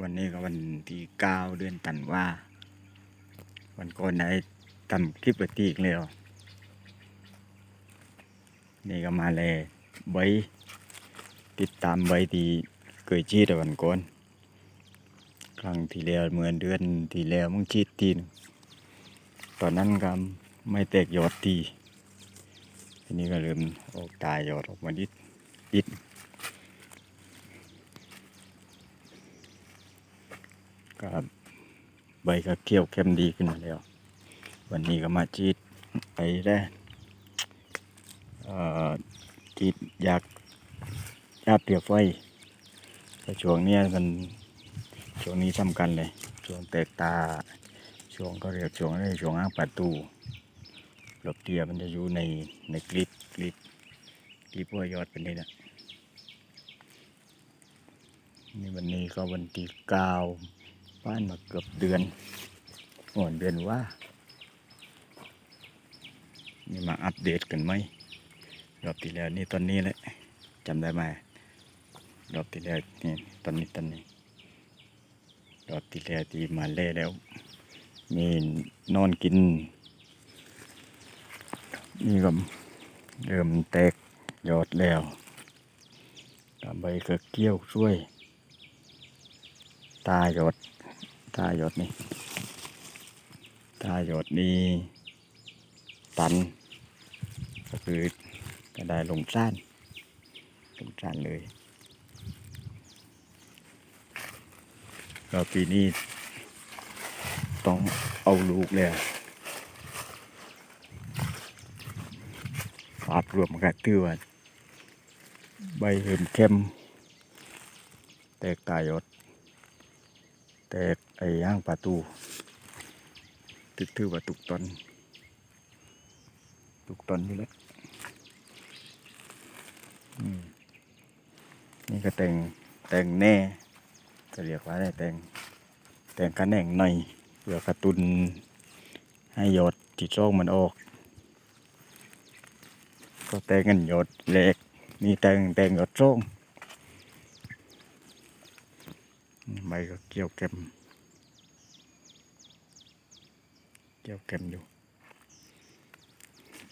วันนี้ก็วันที่เก้าเดือนตันว่า วันก่อนได้ทำคลิปปตีอีกแล้วนี่ก็มาเลยใบติดตามใบที่เคยชีดแต่วันก่อนครั้งที่แล้วเหมือนเดือนที่แล้วมึงชีดทีนตอนนั้นก็ไม่แตกยอดทีทีนี้ก็เริ่มออกตายยอดออกมาดิดดิด ก็ใบก็เขียวเข้มดีขึ้นมาแล้ว วันนี้ก็มาจีดไปได้จีดอยากยาเปียบไฟแต่ช่วงเนี้ยมันช่วงนี้สำคัญเลย ช่วงแตกตา ช่วงก็เรียกช่วงอะไรช่วงอ้างประตูหลบเตียมันจะอยู่ในในกลิปกลิปกลิปหัวยอดเป็นนี่นะนี่วันนี้ก็วันที่เก้า บ้านมาเกือบเดือนโอนเดือนว่านี่มาอัปเดตกันไหมรอบที่แล้วนี่ตอนนี้แหละจำได้ไหมรอบที่แล้วนี่ตอนนี้ตอนนี้รอบที่แล้วที่มาเล่แล้ว มีนอนกินนี่ก็เริ่มแตกยอดแล้วตามใบก็เกี้ยวช่วย ตายอด ตาหยดนี่ตาหยดนี่ตัน ก็คือก็ได้ลงซ่านลงซ่านเลยก็ปีนี้ต้องเอาลูกแล้วภาพรวมกันตือว่าใบเหิมเข้มแตกตายอด แตกไอ้ย่างประตู ตึกถือว่าตุกตอน ตุกตอนอยู่แล้วนี่ก็แต่งแต่งแน่ก็เรียกว่าได้แต่งแต่งกระแหน่งในเพื่อกระตุนให้ยอดที่โชคมันออก ก็แต่งกันยอดเล็กนี่แต่งแต่งยอดโชค ใบก็เกี่ยวเก็มเกี่ยวเก็มอยู่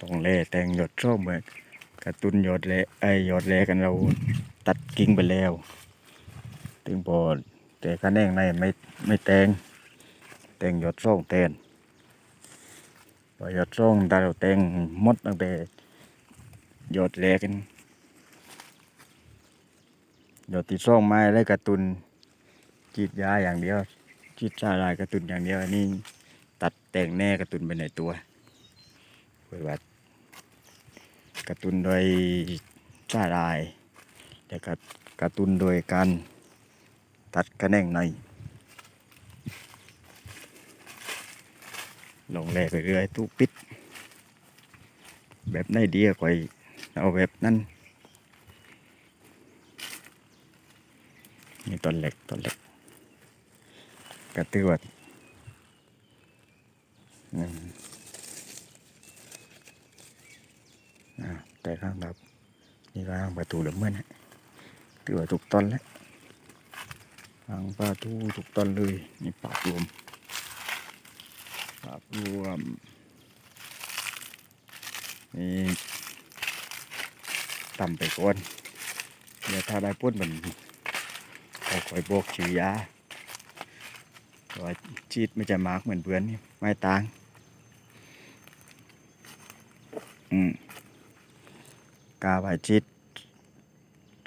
ต้องเล่แตงหยดส้มเหมือนกระตุนหยดเละไอหยดเละกันเราตัดกิ่งไปแล้วถึงพอแต่คะแนนในไม่ไม่แตงแตงหยดส้มแทนพอหยดส้มถ้าเราแตงมดตั้งแต่หยดเละกันหยดที่ส้มไม้แล้วกระตุน จีดยาอย่างเดียวจีดชาลายกระตุนอย่างเดียวนนี้ตัดแต่งแน่กระตุนไปในตัวเพื่อว่ากระตุนโดยชาลายแต่กระกระตุนโดยการตัดกระแน่งในลงแรกเรื่อยๆตู้ปิด แบบไหนดีก็ค่อยเอาแบบนั้นนี่ตอนเล็กตอนเล็ก กระตือว่าอืมอ่าแต่ข้างแบบนี่ก็ข้างประตูเหลือเมื่อนะถือว่าถูกต้นแล้วข้างประตูถูกต้นเลยนี่ปากรวมปากรวมนี่ต่ำไปก่อนเดี๋ยวถ้าได้พ้นมันเอาคอยโบกชื่อยา เพราะว่าชีดไม่จะมาร์กเหมือนเพื่อนนี่ไม่ต่างอืมกาไว้ชิด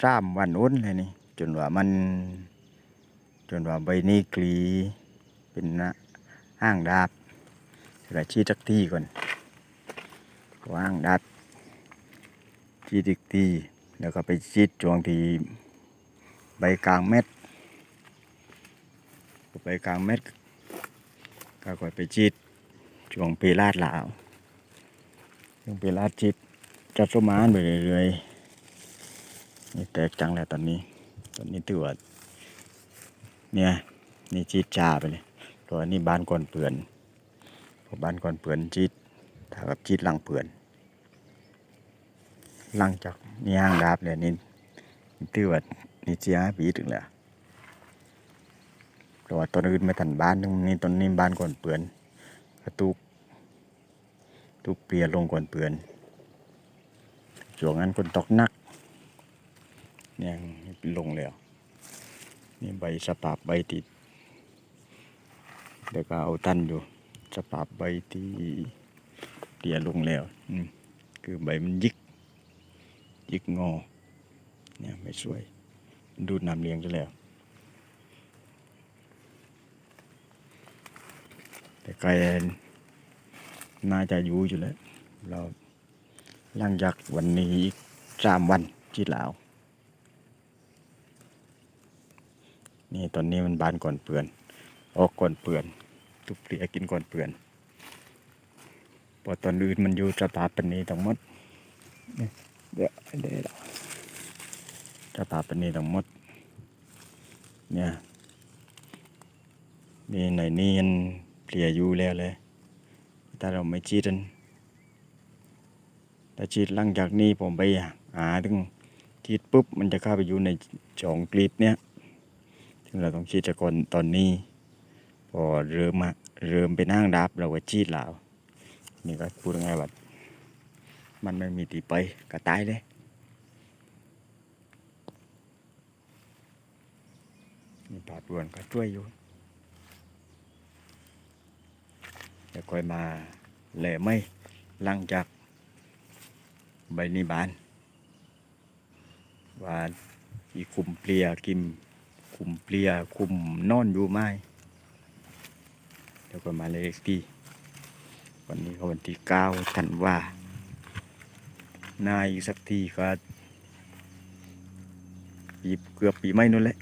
สามวันอุ้นเลยนี่ จนว่ามัน จนว่าใบนี้กลีเป็นนะห้างดาบแล้วชีดจักทีก่อนพอห้างดาบชีดอีกทีแล้วก็ไปชีดจวงที่ใบกลางเม็ด พอใบกลางเม็ดก็ค่อยไปชีดจวงปีลาดลาวยังเป็นลาดจิตจัดสมานไปเรื่อยๆนี่แตกจังแล้วตอนนี้ ตอนนี้ถือว่าเนี่ยนี่จีดจ่าไปเลยตัวนี้บ้านก่อนเปื่อนบ้านก่อนเปื่อนจีดถ้ากับจีดหลังเปื่อนหลังจากนี่ห้างดาบเลยนี่ถือว่านี่จีห้าปีถึงแล้ว แต่ว่าต้นอื่นไม่ทันบ้านตรงนี้ต้นนี้บ้านก่อนเปือนกระตุกตุกเปลี่ยลงก่อนเปือนช่วงนั้นคนตกนักเนี่ยลงแล้วนี่ใบสปาบใบติดเดี๋ยวก็เอาตันอยู่สปาบใบที่เตียลงแล้วอืมคือใบมันยิกยิกงอเนี่ยไม่สวยดูดน้ำเลี้ยงจะแล้ว แต่ไกลน่าจะอยู่อยู่แล้ว เราหลังจากวันนี้อีกสามวันจีดแล้วนี่ตอนนี้มันบานก่อนเปื่อน ออกก่อนเปื่อน ทุกเปลียกินก่อนเปื่อนพอตอนอื่นมันอยู่สภาพเป็นนี้ทั้งหมดนี่เดี๋ยวเดี๋ยวสภาพเป็นนี้ทั้งหมด เนี่ยนี่ในนี้ เปลี่ยอยู่แล้วเลยถ้าเราไม่ชีดันถ้าชีดหลังจากนี้ผมไปหาถึงชีดปุ๊บมันจะเข้าไปอยู่ในจองกรีดเนี่ยซึ่งเราต้องชีดจากก่อนตอนนี้ พอเริ่มมาเริ่มเป็นห้างดับเราก็ชีดแล้วนี่ก็พูดง่ายว่ามันไม่มีตีไปก็ตายเลยมีปาดวนก็ช่วยอยู่ เดี๋ยวค่อยมาแหล่ไม่หลังจากใบนี้บานว่าอีคุมเปลียกิมคุมเปลียคุมนอนอยู่ไหมเดี๋ยวก็มาเลยอีกทีวันนี้ก็วันที่เก้าธันวานาอีกสักทีก็ปีเกือบปีไม่นู่นแหละ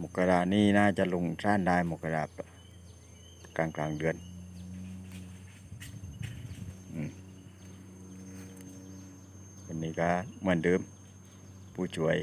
มกรานี่น่าจะลงท่านได้มกรา กลางกลางเดือนอืมวันนี้ก็เหมือนเดิม ผู้ช่วย